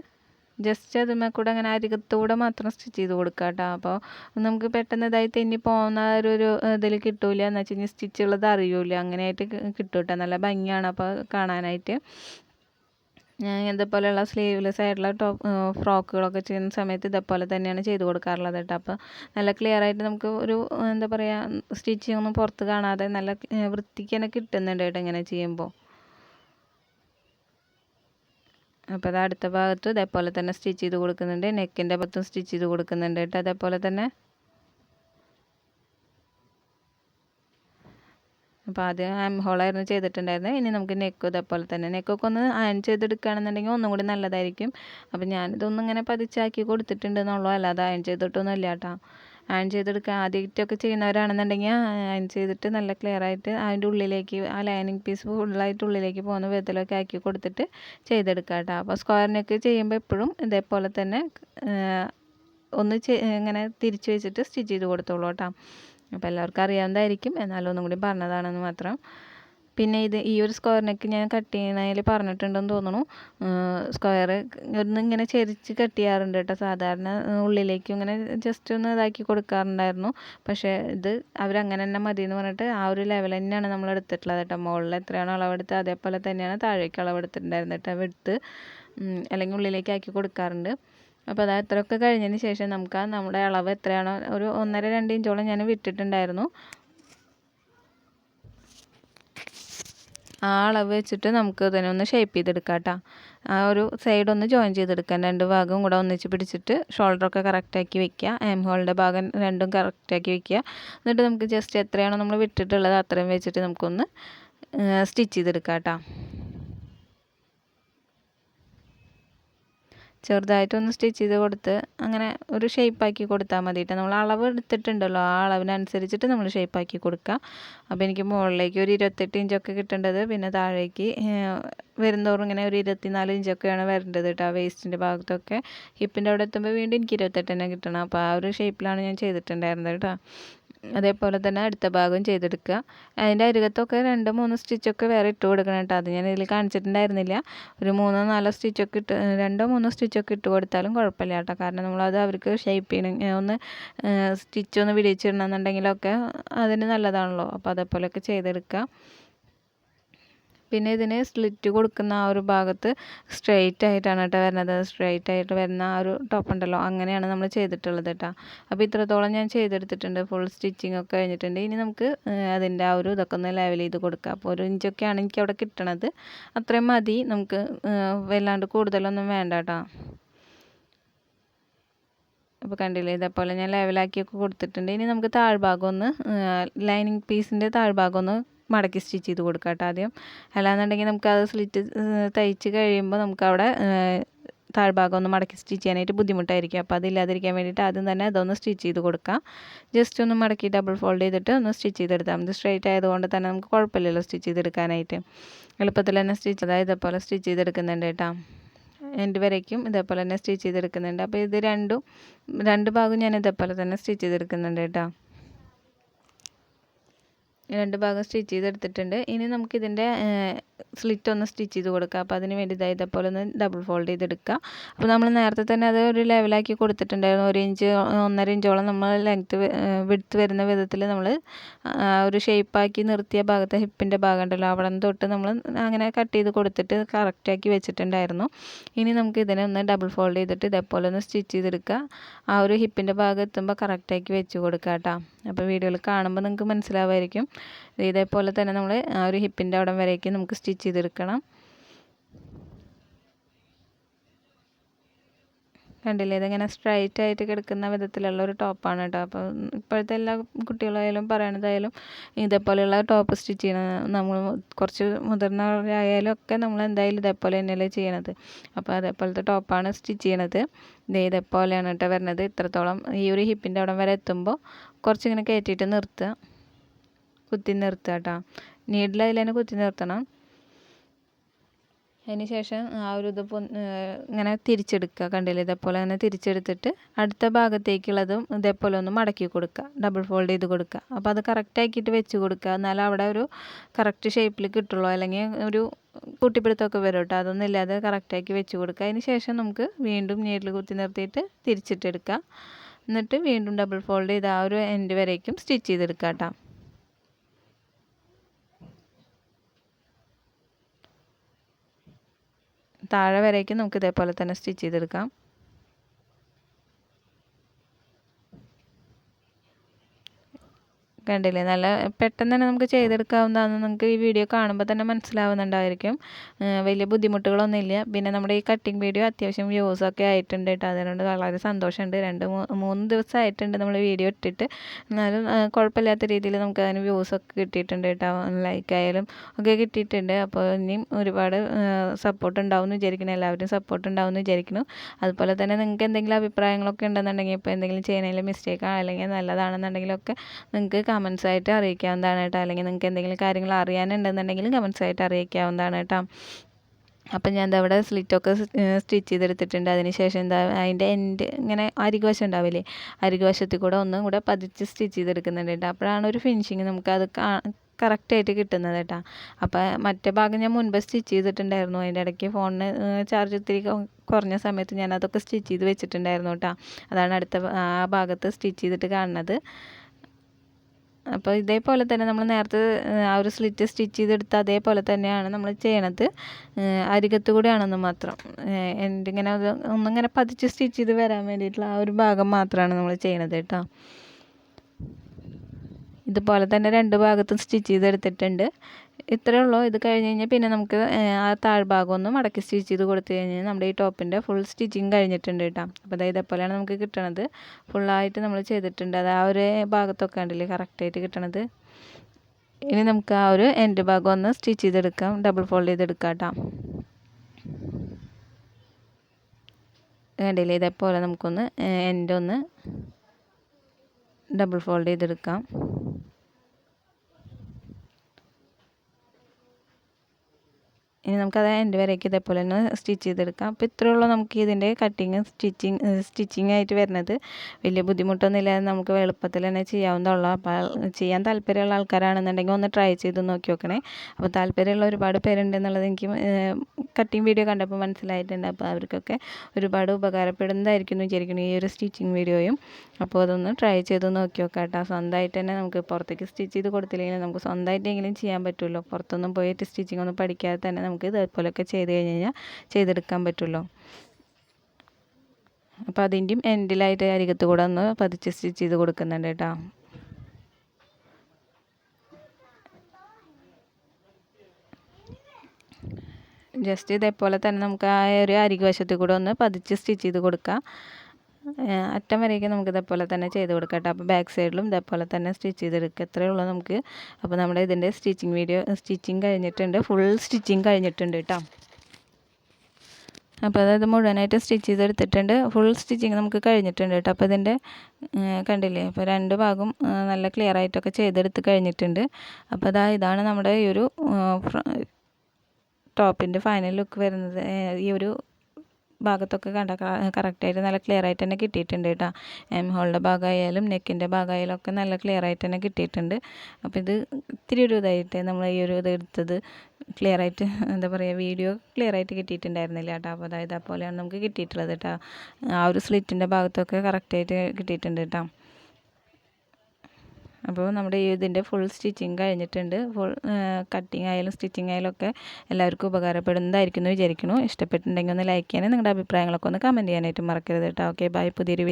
S1: ജസ്റ്റ് അതുമ്മേ കൂടെ അങ്ങനെ അരികത്തൂടെ മാത്രം സ്റ്റിച്ച് ചെയ്ത് കൊടുക്കുക കേട്ടോ അപ്പോൾ നമുക്ക് പെട്ടെന്ന് ഇതായി തെന്നി പോകുന്ന ഒരു ഒരു ഇതിൽ കിട്ടൂല. എന്ന് വെച്ച് കഴിഞ്ഞാൽ സ്റ്റിച്ചുള്ളത് അറിയൂല. അങ്ങനെയായിട്ട് കിട്ടും കേട്ടോ നല്ല ഭംഗിയാണ് അപ്പോൾ കാണാനായിട്ട്. ഞാൻ ഇതേപോലെയുള്ള സ്ലീവ്ലെസ് ആയിട്ടുള്ള ടോപ്പ് ഫ്രോക്കുകളൊക്കെ ചെയ്യുന്ന സമയത്ത് ഇതേപോലെ തന്നെയാണ് ചെയ്ത് കൊടുക്കാറുള്ളത് കേട്ടോ അപ്പോൾ നല്ല ക്ലിയർ ആയിട്ട് നമുക്ക് ഒരു എന്താ പറയുക സ്റ്റിച്ചിങ്ങൊന്നും പുറത്ത് കാണാതെ നല്ല വൃത്തിക്ക് തന്നെ കിട്ടുന്നുണ്ട് കേട്ടോ ഇങ്ങനെ ചെയ്യുമ്പോൾ അപ്പോൾ അത് അടുത്ത ഭാഗത്തും ഇതേപോലെ തന്നെ സ്റ്റിച്ച് ചെയ്ത് കൊടുക്കുന്നുണ്ട്. നെക്കിന്റെ ഭാഗത്തും സ്റ്റിച്ച് ചെയ്ത് കൊടുക്കുന്നുണ്ട് കേട്ടോ. അതേപോലെ തന്നെ. അപ്പോൾ ആദ്യം ആം ഹോളായിരുന്നു ചെയ്തിട്ടുണ്ടായിരുന്നത്. ഇനി നമുക്ക് നെക്കും ഇതേപോലെ തന്നെ. നെക്കൊക്കെ ഒന്ന് അയൺ ചെയ്തെടുക്കുകയാണെന്നുണ്ടെങ്കിൽ ഒന്നും കൂടി നല്ലതായിരിക്കും. അപ്പോൾ ഞാനിതൊന്നും ഇങ്ങനെ പതിച്ചാക്കി കൊടുത്തിട്ടുണ്ട് എന്നുള്ളൂ അല്ലാതെ അയൺ ചെയ്തിട്ടൊന്നും ഇല്ല കേട്ടോ. അയൺ ചെയ്തെടുക്കുക ആദ്യമായിട്ടൊക്കെ ചെയ്യുന്നവരാണെന്നുണ്ടെങ്കിൽ അയൺ ചെയ്തിട്ട് നല്ല ക്ലിയർ ആയിട്ട് അതിന്റെ ഉള്ളിലേക്ക് ആ ലൈനിങ് പീസ് ഫുള്ളായിട്ട് ഉള്ളിലേക്ക് പോകുന്ന വിധത്തിലൊക്കെ ആക്കി കൊടുത്തിട്ട് ചെയ്തെടുക്കുക കേട്ടോ അപ്പോൾ സ്ക്വയർ നെക്ക് ചെയ്യുമ്പോൾ എപ്പോഴും ഇതേപോലെ തന്നെ ഒന്ന് ഇങ്ങനെ തിരിച്ച് വെച്ചിട്ട് സ്റ്റിച്ച് ചെയ്ത് കൊടുത്തോളൂ കേട്ടോ അപ്പോൾ എല്ലാവർക്കും അറിയാവുന്നതായിരിക്കും. എന്നാലും ഒന്നും കൂടി പറഞ്ഞതാണെന്ന് മാത്രം പിന്നെ ഇത് ഈ ഒരു സ്ക്വയർ നെക്ക് ഞാൻ കട്ട് ചെയ്യുന്നതിൽ പറഞ്ഞിട്ടുണ്ടെന്ന് തോന്നുന്നു. സ്ക്വയർ ഒന്ന് ഇങ്ങനെ ചെരിച്ച് കട്ട് ചെയ്യാറുണ്ട് കേട്ടോ. സാധാരണ ഉള്ളിലേക്ക് ഇങ്ങനെ ജസ്റ്റ് ഒന്ന് ഇതാക്കി കൊടുക്കാറുണ്ടായിരുന്നു. പക്ഷേ ഇത് അവരങ്ങനെ തന്നെ മതി എന്ന് പറഞ്ഞിട്ട് ആ ഒരു ലെവൽ തന്നെയാണ് നമ്മൾ എടുത്തിട്ടുള്ളത് കേട്ടോ. മുകളിൽ എത്രയാണോ അളവെടുത്ത് അതേപോലെ തന്നെയാണ് താഴേക്ക് അളവെടുത്തിട്ടുണ്ടായിരുന്നത് കേട്ടോ. എടുത്ത് അല്ലെങ്കിൽ ഉള്ളിലേക്ക് ആക്കി കൊടുക്കാറുണ്ട്. അപ്പോൾ അത് അത്രയൊക്കെ കഴിഞ്ഞതിന് ശേഷം നമുക്ക് ആ നമ്മുടെ അളവ് എത്രയാണോ ഒരു ഒന്നര രണ്ട് ഇഞ്ചോളം ഞാൻ വിട്ടിട്ടുണ്ടായിരുന്നു. ആ അളവ് വെച്ചിട്ട് നമുക്ക് ഇതിനെ ഒന്ന് ഷേപ്പ് ചെയ്തെടുക്കാം കേട്ടോ ആ ഒരു സൈഡ് ഒന്ന് ജോയിൻ ചെയ്തെടുക്കാം. രണ്ട് ഭാഗവും കൂടെ ഒന്നിച്ച് പിടിച്ചിട്ട് ഷോൾഡറൊക്കെ കറക്റ്റാക്കി വെക്കുക. ആം ഹോളിന്റെ ഭാഗം രണ്ടും കറക്റ്റാക്കി വെക്കുക. എന്നിട്ട് നമുക്ക് ജസ്റ്റ് എത്രയാണോ നമ്മൾ വിട്ടിട്ടുള്ളത് അത്രയും വെച്ചിട്ട് നമുക്കൊന്ന് സ്റ്റിച്ച് ചെയ്തെടുക്കാം കേട്ടോ ചെറുതായിട്ടൊന്ന് സ്റ്റിച്ച് ചെയ്ത് കൊടുത്ത് അങ്ങനെ ഒരു ഷേപ്പാക്കി കൊടുത്താൽ മതി കേട്ടോ നമ്മൾ അളവ് എടുത്തിട്ടുണ്ടല്ലോ. ആ അളവിനനുസരിച്ചിട്ട് നമ്മൾ ഷേപ്പാക്കി കൊടുക്കുക അപ്പോൾ എനിക്ക് മുകളിലേക്ക് ഒരു ഇരുപത്തെട്ട് ഇഞ്ചൊക്കെ കിട്ടേണ്ടത് പിന്നെ താഴേക്ക് വരുന്നതോറും ഇങ്ങനെ ഒരു ഇരുപത്തിനാല് ഇഞ്ചൊക്കെയാണ് വരേണ്ടത് കേട്ടോ വേസ്റ്റിന്റെ ഭാഗത്തൊക്കെ. ഹിപ്പിന്റെ അവിടെ എത്തുമ്പോൾ വീണ്ടും എനിക്ക് ഇരുപത്തെട്ട് തന്നെ കിട്ടണം. അപ്പോൾ ആ ഒരു ഷേപ്പിലാണ് ഞാൻ ചെയ്തിട്ടുണ്ടായിരുന്നത് കേട്ടോ അതേപോലെ തന്നെ അടുത്ത ഭാഗം ചെയ്തെടുക്കുക. അതിന്റെ അരികത്തൊക്കെ രണ്ട് മൂന്ന് സ്റ്റിച്ചൊക്കെ വേറെ ഇട്ട് കൊടുക്കണം കേട്ടോ. അത് ഞാൻ ഇതിൽ കാണിച്ചിട്ടുണ്ടായിരുന്നില്ല. ഒരു മൂന്നോ നാലോ സ്റ്റിച്ചൊക്കെ ഇട്ട് രണ്ടോ മൂന്നോ സ്റ്റിച്ചൊക്കെ ഇട്ട് കൊടുത്താലും കുഴപ്പമില്ല കേട്ടോ. കാരണം നമ്മളത് അവർക്ക് ഷേപ്പ് ചെയ്യണം. ഒന്ന് സ്റ്റിച്ച് ഒന്ന് വിടിച്ചിടണമെന്നുണ്ടെങ്കിലൊക്കെ അതിന് നല്ലതാണല്ലോ. അപ്പോൾ അതേപോലെയൊക്കെ ചെയ്തെടുക്കുക. പിന്നെ ഇതിന് സ്ലിറ്റ് കൊടുക്കുന്ന ആ ഒരു ഭാഗത്ത് സ്ട്രെയിറ്റ് ആയിട്ടാണ് കേട്ടോ വരുന്നത്. സ്ട്രെയിറ്റ് ആയിട്ട് വരുന്ന ആ ഒരു ടോപ്പ് ഉണ്ടല്ലോ. അങ്ങനെയാണ് നമ്മൾ ചെയ്തിട്ടുള്ളത് കേട്ടോ. അപ്പോൾ ഇത്രത്തോളം ഞാൻ ചെയ്തെടുത്തിട്ടുണ്ട്. ഫുൾ സ്റ്റിച്ചിങ് ഒക്കെ കഴിഞ്ഞിട്ടുണ്ട്. ഇനി നമുക്ക് അതിന്റെ ആ ഒരു ഇതൊക്കെ ഒന്ന് ലെവൽ ചെയ്ത് കൊടുക്കുക അപ്പോൾ ഒരു ഇഞ്ചൊക്കെയാണ് എനിക്ക് അവിടെ കിട്ടണത്. അത്രയും മതി. നമുക്ക് വല്ലാണ്ട് കൂടുതലൊന്നും വേണ്ട കേട്ടോ. അപ്പോൾ കണ്ടില്ലേ ഇതേപോലെ ഞാൻ ലെവലാക്കിയൊക്കെ കൊടുത്തിട്ടുണ്ട്. ഇനി നമുക്ക് താഴ്ഭാഗം ഒന്ന് ലൈനിങ് പീസിന്റെ താഴ്ഭാഗം ഒന്ന് മടക്കി സ്റ്റിച്ച് ചെയ്ത് കൊടുക്കാം കേട്ടോ ആദ്യം. അല്ലാന്നുണ്ടെങ്കിൽ നമുക്ക് സ്ലിറ്റ് തയ്ച്ച് കഴിയുമ്പോൾ നമുക്കവിടെ താഴ്ഭാഗം ഒന്ന് മടക്കി സ്റ്റിച്ച് ചെയ്യാനായിട്ട് ബുദ്ധിമുട്ടായിരിക്കും. അപ്പോൾ അതില്ലാതിരിക്കാൻ വേണ്ടിയിട്ട് ആദ്യം തന്നെ അതൊന്ന് സ്റ്റിച്ച് ചെയ്ത് കൊടുക്കാം. ജസ്റ്റ് ഒന്ന് മടക്കി ഡബിൾ ഫോൾഡ് ചെയ്തിട്ട് ഒന്ന് സ്റ്റിച്ച് ചെയ്തെടുത്താൽ മതി. സ്ട്രൈറ്റ് ആയതുകൊണ്ട് തന്നെ നമുക്ക് കുഴപ്പമില്ലല്ലോ സ്റ്റിച്ച് ചെയ്തെടുക്കാനായിട്ട്. എളുപ്പത്തിൽ തന്നെ സ്റ്റിച്ച് അതായത് ഇതേപോലെ സ്റ്റിച്ച് ചെയ്തെടുക്കുന്നുണ്ട് കേട്ടോ. എന്റെ വരയ്ക്കും ഇതേപോലെ തന്നെ സ്റ്റിച്ച് ചെയ്തെടുക്കുന്നുണ്ട്. അപ്പോൾ ഇത് രണ്ടും രണ്ട് ഭാഗവും ഞാൻ ഇതേപോലെ തന്നെ സ്റ്റിച്ച് ചെയ്തെടുക്കുന്നുണ്ട് കേട്ടോ. രണ്ട് ഭാഗം സ്റ്റിച്ച് ചെയ്തെടുത്തിട്ടുണ്ട്. ഇനി നമുക്കിതിന്റെ സ്ലിറ്റ് ഒന്ന് സ്റ്റിച്ച് ചെയ്ത് കൊടുക്കുക അപ്പോൾ അതിന് വേണ്ടി ഇതാ ഇതേപോലെ ഒന്ന് ഡബിൾ ഫോൾഡ് ചെയ്തെടുക്കുക അപ്പോൾ നമ്മൾ നേരത്തെ തന്നെ അത് ഒരു ലെവലാക്കി കൊടുത്തിട്ടുണ്ടായിരുന്നു. ഒരു ഇഞ്ച് ഒന്നര ഇഞ്ചോളം നമ്മൾ ലെങ്ത്ത് വിടുത്ത് വരുന്ന വിധത്തിൽ നമ്മൾ ഒരു ഷേപ്പാക്കി നിർത്തിയ ഭാഗത്തെ ഹിപ്പിന്റെ ഭാഗം ഉണ്ടല്ലോ. അവിടെ നിന്ന് തൊട്ട് നമ്മൾ അങ്ങനെ കട്ട് ചെയ്ത് കൊടുത്തിട്ട് കറക്റ്റാക്കി വെച്ചിട്ടുണ്ടായിരുന്നു. ഇനി നമുക്ക് ഇതിനെ ഒന്ന് ഡബിൾ ഫോൾഡ് ചെയ്തിട്ട് ഇതേപോലെ ഒന്ന് സ്റ്റിച്ച് ചെയ്തെടുക്കുക ആ ഒരു ഹിപ്പിന്റെ ഭാഗം എത്തുമ്പോൾ കറക്റ്റാക്കി വെച്ച് കൊടുക്കുക കേട്ടോ. അപ്പോൾ വീഡിയോയിൽ കാണുമ്പോൾ നിങ്ങൾക്ക് മനസ്സിലാവുമായിരിക്കും. ഇതേപോലെ തന്നെ നമ്മൾ ആ ഒരു ഹിപ്പിന്റെ അവിടം വരേക്ക് നമുക്ക് സ്റ്റിച്ച് ചെയ്തെടുക്കണം. കണ്ടില്ലേ? ഇതിങ്ങനെ സ്ട്രൈറ്റ് ആയിട്ട് കിടക്കുന്ന വിധത്തിലുള്ള ഒരു ടോപ്പാണ് കേട്ടോ. അപ്പോൾ ഇപ്പോഴത്തെ എല്ലാ കുട്ടികളായാലും പറയണതായാലും ഇതേപോലെയുള്ള ടോപ്പ് സ്റ്റിച്ച് ചെയ്യണം നമ്മൾ കുറച്ച് മുതിർന്നവരായാലും ഒക്കെ നമ്മൾ എന്തായാലും ഇതേപോലെ തന്നെയല്ലേ ചെയ്യണത്. അപ്പോൾ അതേപോലത്തെ ടോപ്പാണ് സ്റ്റിച്ച് ചെയ്യണത്. ഇത് ഇതേപോലെയാണ് കേട്ടോ വരുന്നത് ഇത്രത്തോളം ഈ ഒരു ഹിപ്പിന്റെ അവിടം വരെ എത്തുമ്പോൾ കുറച്ചിങ്ങനെ കയറ്റിയിട്ട് നിർത്തുക. കുത്തി നിർത്തുക കേട്ടോ നീഡിൽ അതിൽ തന്നെ കുത്തി നിർത്തണം. അതിന് ശേഷം ആ ഒരു ഇത് ഇങ്ങനെ തിരിച്ചെടുക്കുക. കണ്ടില്ലേ? ഇതേപോലെ തന്നെ തിരിച്ചെടുത്തിട്ട് അടുത്ത ഭാഗത്തേക്കുള്ളതും ഇതേപോലെ ഒന്ന് മടക്കി കൊടുക്കുക. ഡബിൾ ഫോൾഡ് ചെയ്ത് കൊടുക്കുക. അപ്പോൾ അത് കറക്റ്റ് ആക്കിയിട്ട് വെച്ച് കൊടുക്കുക. എന്നാലും അവിടെ ഒരു കറക്റ്റ് ഷേപ്പിൽ കിട്ടുള്ളൂ. അല്ലെങ്കിൽ ഒരു കൂട്ടിപ്പിടുത്തമൊക്കെ വരും കേട്ടോ. അതൊന്നും ഇല്ലാതെ കറക്റ്റാക്കി വെച്ച് കൊടുക്കുക. അതിന് ശേഷം നമുക്ക് വീണ്ടും നീഡിൽ കുത്തി നിർത്തിയിട്ട് തിരിച്ചിട്ടെടുക്കുക. എന്നിട്ട് വീണ്ടും ഡബിൾ ഫോൾഡ് ചെയ്ത് ആ ഒരു എൻഡ് വരേക്കും സ്റ്റിച്ച് ചെയ്തെടുക്കുക കേട്ടോ. താഴെ വരേക്കും നമുക്ക് ഇതേപോലെ തന്നെ സ്റ്റിച്ച് ചെയ്തെടുക്കാം. കണ്ടില്ലേ? നല്ല പെട്ടെന്ന് തന്നെ നമുക്ക് ചെയ്തെടുക്കാവുന്നതാണ് നിങ്ങൾക്ക് ഈ വീഡിയോ കാണുമ്പോൾ തന്നെ മനസ്സിലാവുന്നുണ്ടായിരിക്കും. വലിയ ബുദ്ധിമുട്ടുകളൊന്നും ഇല്ല പിന്നെ നമ്മുടെ ഈ കട്ടിങ് വീഡിയോ അത്യാവശ്യം വ്യൂസൊക്കെ ആയിട്ടുണ്ട് കേട്ടോ. അതിനോട് വളരെ സന്തോഷമുണ്ട്. രണ്ട് മൂന്ന് ദിവസമായിട്ടുണ്ട് നമ്മൾ വീഡിയോ ഇട്ടിട്ട്. എന്നാലും കുഴപ്പമില്ലാത്ത രീതിയിൽ നമുക്ക് അതിന് വ്യൂസൊക്കെ കിട്ടിയിട്ടുണ്ട് കേട്ടോ. ലൈക്ക് ആയാലും ഒക്കെ കിട്ടിയിട്ടുണ്ട്. അപ്പോൾ ഇനിയും ഒരുപാട് സപ്പോർട്ട് ഉണ്ടാവും എന്ന് വിചാരിക്കുന്നു. എല്ലാവരും സപ്പോർട്ട് ഉണ്ടാവും എന്ന് വിചാരിക്കുന്നു. അതുപോലെ തന്നെ നിങ്ങൾക്ക് എന്തെങ്കിലും അഭിപ്രായങ്ങളൊക്കെ ഉണ്ടെന്നുണ്ടെങ്കിൽ ഇപ്പോൾ എന്തെങ്കിലും ചെയ്യുന്നതിൽ മിസ്റ്റേക്കാണ് അല്ലെങ്കിൽ നല്ലതാണെന്നുണ്ടെങ്കിലൊക്കെ നിങ്ങൾക്ക് കമൻസ് ആയിട്ട് അറിയിക്കാവുന്നതാണ് കേട്ടോ. അല്ലെങ്കിൽ നിങ്ങൾക്ക് എന്തെങ്കിലും കാര്യങ്ങൾ അറിയാനുണ്ടെന്നുണ്ടെങ്കിൽ കമൻസ് ആയിട്ട് അറിയിക്കാവുന്നതാണ് കേട്ടോ. അപ്പം ഞാൻ എന്താ അവിടെ സ്ലിറ്റൊക്കെ സ്റ്റിച്ച് ചെയ്തെടുത്തിട്ടുണ്ട്. അതിന് ശേഷം എന്താ അതിന്റെ എൻഡ് ഇങ്ങനെ അരികുവശം ഉണ്ടാവില്ലേ? അരികുവശത്തിൽ കൂടെ ഒന്നും കൂടെ പതിച്ച് സ്റ്റിച്ച് ചെയ്തെടുക്കുന്നുണ്ട് കേട്ടോ. അപ്പോഴാണ് ഒരു ഫിനിഷിങ് നമുക്കത് കറക്റ്റായിട്ട് കിട്ടുന്നത് കേട്ടോ. അപ്പോൾ മറ്റേ ഭാഗം ഞാൻ മുൻപ് സ്റ്റിച്ച് ചെയ്തിട്ടുണ്ടായിരുന്നു. അതിന്റെ ഇടയ്ക്ക് ഫോണിന് ചാർജ് ഇത്തിരി കുറഞ്ഞ സമയത്ത് ഞാൻ അതൊക്കെ സ്റ്റിച്ച് ചെയ്ത് വെച്ചിട്ടുണ്ടായിരുന്നു കേട്ടോ. അതാണ് അടുത്ത ആ ഭാഗത്ത് സ്റ്റിച്ച് ചെയ്തിട്ട് കാണുന്നത്. അപ്പോൾ ഇതേപോലെ തന്നെ നമ്മൾ നേരത്തെ ആ ഒരു സ്ലിറ്റ് സ്റ്റിച്ച് ചെയ്തെടുത്ത അതേപോലെ തന്നെയാണ് നമ്മൾ ചെയ്യണത്. അരികത്ത് കൂടെയാണെന്ന് മാത്രം. എന്തിങ്ങനെ അത് ഒന്നിങ്ങനെ പതിച്ച് സ്റ്റിച്ച് ചെയ്ത് വരാൻ വേണ്ടിയിട്ടുള്ള ആ ഒരു ഭാഗം മാത്രമാണ് നമ്മൾ ചെയ്യണത് കേട്ടോ. ഇതുപോലെ തന്നെ രണ്ട് ഭാഗത്തും സ്റ്റിച്ച് ചെയ്തെടുത്തിട്ടുണ്ട്. ഇത്രയേ ഉള്ളൂ. ഇത് കഴിഞ്ഞ് കഴിഞ്ഞാൽ പിന്നെ നമുക്ക് ആ താഴ്ഭാഗം ഒന്ന് മടക്കി സ്റ്റിച്ച് ചെയ്ത് കൊടുത്തു കഴിഞ്ഞാൽ നമ്മുടെ ഈ ടോപ്പിന്റെ ഫുൾ സ്റ്റിച്ചിങ് കഴിഞ്ഞിട്ടുണ്ട് കേട്ടോ. അപ്പോൾ അതായത് ഇതേപോലെയാണ് നമുക്ക് കിട്ടണത്. ഫുള്ളായിട്ട് നമ്മൾ ചെയ്തിട്ടുണ്ട്. അത് ആ ഒരു ഭാഗത്തൊക്കെ ഉണ്ടല്ലേ കറക്റ്റായിട്ട് കിട്ടണത്. ഇനി നമുക്ക് ആ ഒരു എൻഡ് ഭാഗം ഒന്ന് സ്റ്റിച്ച് ചെയ്തെടുക്കാം. ഡബിൾ ഫോൾഡ് ചെയ്തെടുക്കാം കേട്ടോ. കണ്ടില്ലേ? ഇതേപോലെ നമുക്കൊന്ന് എൻഡ് ഒന്ന് ഡബിൾ ഫോൾഡ് ചെയ്തെടുക്കാം. ഇനി നമുക്കത് എന്റെ വരേക്ക് ഇതേപോലെ തന്നെ സ്റ്റിച്ച് ചെയ്തെടുക്കാം. അപ്പോൾ ഇത്രയേ ഉള്ളൂ നമുക്ക് ഇതിന്റെ കട്ടിങ് സ്റ്റിച്ചിങ് സ്റ്റിച്ചിങ് ആയിട്ട് വരുന്നത്. വലിയ ബുദ്ധിമുട്ടൊന്നും ഇല്ലാതെ നമുക്ക് എളുപ്പത്തിൽ തന്നെ ചെയ്യാവുന്നതുള്ളൂ അപ്പോൾ ചെയ്യാൻ താല്പര്യമുള്ള ആൾക്കാരാണെന്നുണ്ടെങ്കിൽ ഒന്ന് ട്രൈ ചെയ്ത് നോക്കി നോക്കണേ. അപ്പോൾ താല്പര്യമുള്ള ഒരുപാട് പേരുണ്ട് എന്നുള്ളത് എനിക്ക് കട്ടിങ് വീഡിയോ കണ്ടപ്പോൾ മനസ്സിലായിട്ടുണ്ട്. അപ്പോൾ അവർക്കൊക്കെ ഒരുപാട് ഉപകാരപ്പെടുന്നതായിരിക്കും എന്ന് വിചാരിക്കുന്നു ഈ ഒരു സ്റ്റിച്ചിങ് വീഡിയോയും അപ്പോൾ അതൊന്ന് ട്രൈ ചെയ്ത് നോക്കി നോക്കാം കേട്ടോ സ്വന്തമായിട്ട് തന്നെ നമുക്ക് പുറത്തേക്ക് സ്റ്റിച്ച് ചെയ്ത് കൊടുത്തില്ലെങ്കിൽ നമുക്ക് സ്വന്തമായിട്ടെങ്കിലും ചെയ്യാൻ പറ്റുമല്ലോ. പുറത്തൊന്നും പോയിട്ട് സ്റ്റിച്ചിങ് ഒന്നും പഠിക്കാതെ തന്നെ നമുക്ക് ഇതേപോലെയൊക്കെ ചെയ്ത് കഴിഞ്ഞ് കഴിഞ്ഞാൽ ചെയ്തെടുക്കാൻ പറ്റുമല്ലോ. അപ്പോൾ അതിന്റെയും എൻഡിലായിട്ട് അരികത്ത് കൂടെ ഒന്ന് പതിച്ച് സ്റ്റിച്ച് ചെയ്ത് കൊടുക്കുന്നുണ്ട് കേട്ടോ. ജസ്റ്റ് ഇതേപോലെ തന്നെ നമുക്ക് ആ ഒരു അരികുവശത്തിൽ കൂടെ ഒന്ന് പതിച്ച് സ്റ്റിച്ച് ചെയ്ത് കൊടുക്കാം. അറ്റം വരെയൊക്കെ നമുക്ക് ഇതേപോലെ തന്നെ ചെയ്ത് കൊടുക്കാം കേട്ടോ അപ്പോൾ ബാക്ക് സൈഡിലും ഇതേപോലെ തന്നെ സ്റ്റിച്ച് ചെയ്തെടുക്കുക എത്രയേ ഉള്ളൂ നമുക്ക്. അപ്പോൾ നമ്മുടെ ഇതിന്റെ സ്റ്റിച്ചിങ് വീഡിയോ സ്റ്റിച്ചിങ് കഴിഞ്ഞിട്ടുണ്ട്. ഫുൾ സ്റ്റിച്ചിങ് കഴിഞ്ഞിട്ടുണ്ട് കേട്ടോ അപ്പോൾ അതായത് മുഴുവനായിട്ട് സ്റ്റിച്ച് ചെയ്തെടുത്തിട്ടുണ്ട്. ഫുൾ സ്റ്റിച്ചിങ് നമുക്ക് കഴിഞ്ഞിട്ടുണ്ട് കേട്ടോ അപ്പോൾ ഇതിന്റെ കണ്ടില്ലേ? അപ്പോൾ രണ്ട് ഭാഗം നല്ല ക്ലിയർ ആയിട്ടൊക്കെ ചെയ്തെടുത്ത് കഴിഞ്ഞിട്ടുണ്ട്. അപ്പോൾ അതാ ഇതാണ് നമ്മുടെ ഈ ഒരു ടോപ്പിന്റെ ഫൈനൽ ലുക്ക് വരുന്നത്. ഈ ഒരു ഭാഗത്തൊക്കെ കണ്ട കറക്റ്റായിട്ട് നല്ല ക്ലിയർ ആയിട്ട് തന്നെ കിട്ടിയിട്ടുണ്ട് കേട്ടോ. എം ഹോളിന്റെ ഭാഗമായാലും നെക്കിന്റെ ഭാഗമായാലും ഒക്കെ നല്ല ക്ലിയർ ആയിട്ട് തന്നെ കിട്ടിയിട്ടുണ്ട്. അപ്പോൾ ഇത് ഇത്തിരി ഒരു ഇതായിട്ട് നമ്മൾ ഈ ഒരു ഇത് എടുത്തത് ക്ലിയർ ആയിട്ട് എന്താ പറയുക വീഡിയോ ക്ലിയർ ആയിട്ട് കിട്ടിയിട്ടുണ്ടായിരുന്നില്ല കേട്ടോ. അപ്പോൾ അതായത് അതുപോലെയാണ് നമുക്ക് കിട്ടിയിട്ടുള്ളത് കേട്ടോ. ആ ഒരു സ്ലിറ്റിന്റെ ഭാഗത്തൊക്കെ കറക്റ്റായിട്ട് കിട്ടിയിട്ടുണ്ട് കേട്ടോ. അപ്പോൾ നമ്മുടെ ഈ ഇതിന്റെ ഫുൾ സ്റ്റിച്ചിങ് കഴിഞ്ഞിട്ടുണ്ട്. ഫുൾ കട്ടിങ് ആയാലും സ്റ്റിച്ചിങ് ആയാലും ഒക്കെ എല്ലാവർക്കും ഉപകാരപ്പെടുന്നതായിരിക്കും എന്ന് വിചാരിക്കുന്നു. ഇഷ്ടപ്പെട്ടിട്ടുണ്ടെങ്കിൽ ഒന്ന് ലൈക്ക് ചെയ്യാനും നിങ്ങളുടെ അഭിപ്രായങ്ങളൊക്കെ ഒന്ന് കമന്റ് ചെയ്യാനായിട്ട് മറക്കരുത് കേട്ടോ. ഓക്കെ ബൈ പുതിയൊരു